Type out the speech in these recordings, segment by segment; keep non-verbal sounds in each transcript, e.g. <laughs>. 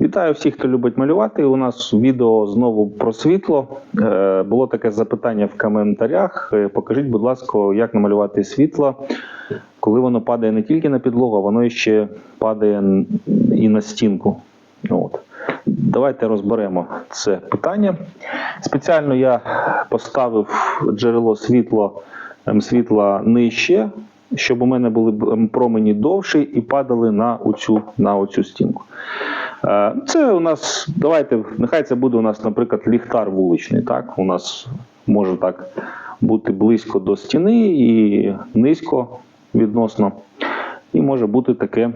Вітаю всіх, хто любить малювати. У нас відео знову про світло. Е, Було таке запитання в коментарях. Е, Покажіть, будь ласка, як намалювати світло, коли воно падає не тільки на підлогу, а воно ще падає і на стінку. От. Давайте розберемо це питання. Спеціально я поставив джерело світла, ем, світла нижче, щоб у мене були ем, промені довші і падали на оцю, на оцю стінку. Е, Це у нас, давайте, нехай це буде у нас, наприклад, ліхтар вуличний. Так? У нас може так бути близько до стіни і низько відносно. І може бути таке,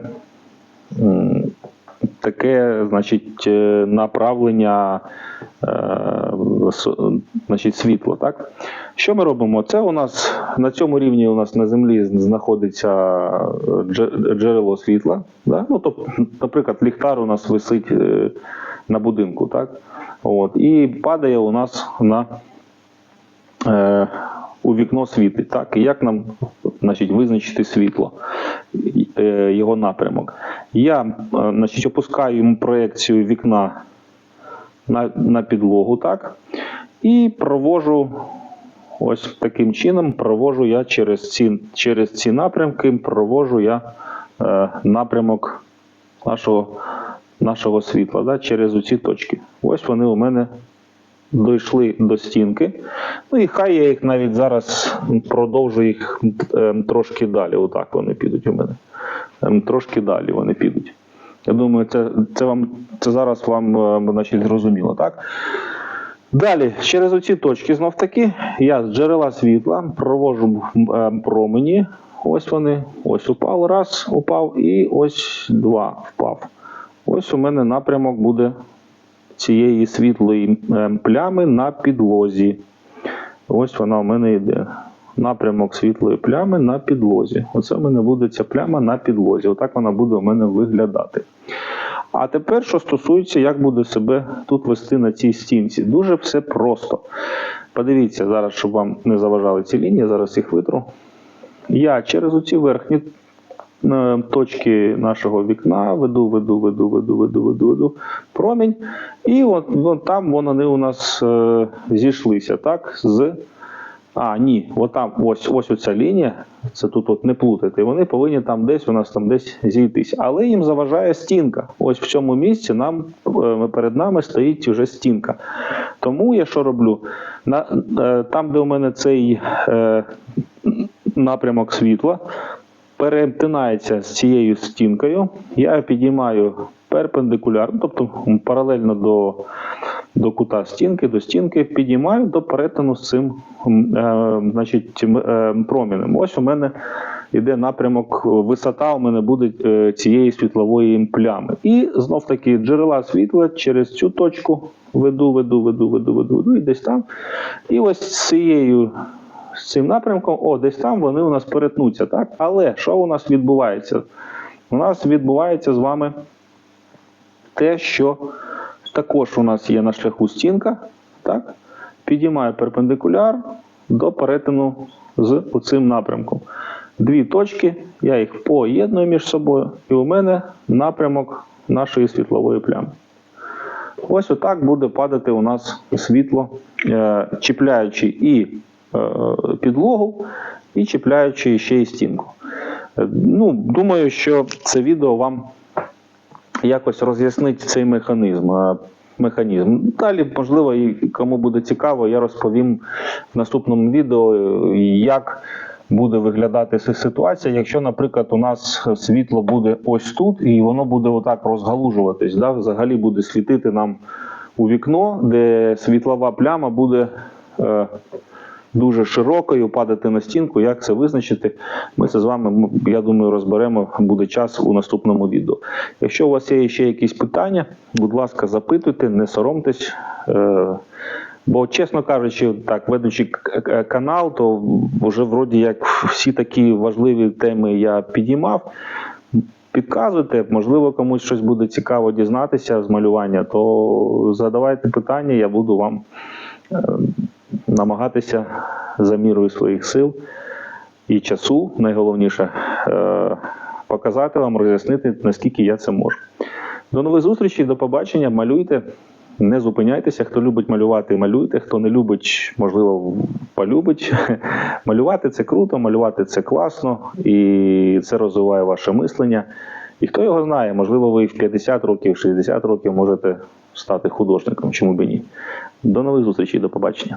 таке значить, е, направлення е, значить, світла. Так? Що ми робимо? Це у нас на цьому рівні у нас на землі знаходиться джерело світла. Да? Ну, тобто, наприклад, ліхтар у нас висить е, на будинку, так? От, і падає у нас на е, у вікно світить. Так? І як нам значить, визначити світло, е, його напрямок? Я е, значить, опускаю йому проекцію вікна на, на підлогу, так? І провожу ось таким чином, провожу я через ці, через ці напрямки, провожу я е, напрямок нашого, нашого світла да, через оці точки. Ось вони у мене дійшли до стінки. Ну і хай я їх навіть зараз продовжу їх е, трошки далі. Отак вони підуть у мене. Ем, Трошки далі вони підуть. Я думаю, це, це, вам, це зараз вам е, значить, зрозуміло, так? Далі, через оці точки знов таки, я з джерела світла провожу е, промені. Ось вони, ось упав, раз, упав, і ось два впав. Ось у мене напрямок буде цієї світлої е, плями на підлозі. Ось вона у мене йде. Напрямок світлої плями на підлозі. Оце в мене буде ця пляма на підлозі. Отак вона буде у мене виглядати. А тепер, що стосується, як буде себе тут вести на цій стінці. Дуже все просто. Подивіться зараз, щоб вам не заважали ці лінії, зараз їх витру. Я через оці верхні точки нашого вікна веду, веду, веду, веду, веду, веду, веду промінь. І от, от там вони у нас е, зійшлися, так? З а, ні, от там ось ось оця лінія, це тут от не плутати. Вони повинні там десь у нас там десь зійтись. Але їм заважає стінка. Ось в цьому місці нам е, перед нами стоїть вже стінка. Тому я що роблю? На, е, там, де у мене цей е, напрямок світла, перетинається з цією стінкою, я підіймаю перпендикулярно, тобто паралельно до, до кута стінки, до стінки, підіймаю до перетину з цим е, значить, е, промінем. Ось у мене йде напрямок, висота у мене буде е, цієї світлової плями. І знов таки джерела світла через цю точку веду, веду, веду, веду, веду, веду, і десь там. І ось цією з цим напрямком, о, десь там вони у нас перетнуться, так? Але що у нас відбувається? У нас відбувається з вами те, що також у нас є на шляху стінка, так? Підіймаю перпендикуляр до перетину з цим напрямком. Дві точки, я їх поєдную між собою, і у мене напрямок нашої світлової плями. Ось отак буде падати у нас світло, е, чіпляючи і підлогу, і чіпляючи ще й стінку. Е, Ну, думаю, що це відео вам якось роз'яснить цей механізм. е, механізм. Далі, можливо, і кому буде цікаво, я розповім в наступному відео, е, як буде виглядати ситуація, якщо, наприклад, у нас світло буде ось тут, і воно буде отак розгалужуватись, да? взагалі буде світити нам у вікно, де світлова пляма буде. Е, Дуже широкою падати на стінку. Як це визначити? Ми це з вами, я думаю, розберемо. Буде час у наступному відео. Якщо у вас є ще якісь питання, будь ласка, запитуйте, не соромтесь. Е, Бо, чесно кажучи, так, ведучи канал, то вже вроді як всі такі важливі теми я підіймав. Підказуйте, можливо, комусь щось буде цікаво дізнатися з малювання, то задавайте питання, я буду вам е, намагатися за мірою своїх сил і часу, найголовніше, е, показати вам, роз'яснити, наскільки я це можу. До нових зустрічей, до побачення. Малюйте, не зупиняйтеся. Хто любить малювати, малюйте. Хто не любить, можливо, полюбить. <laughs> Малювати це круто, малювати це класно, і це розвиває ваше мислення. І хто його знає, можливо, ви в 50 років, 60 років можете стати художником, чому б і ні. До нових зустрічей, до побачення.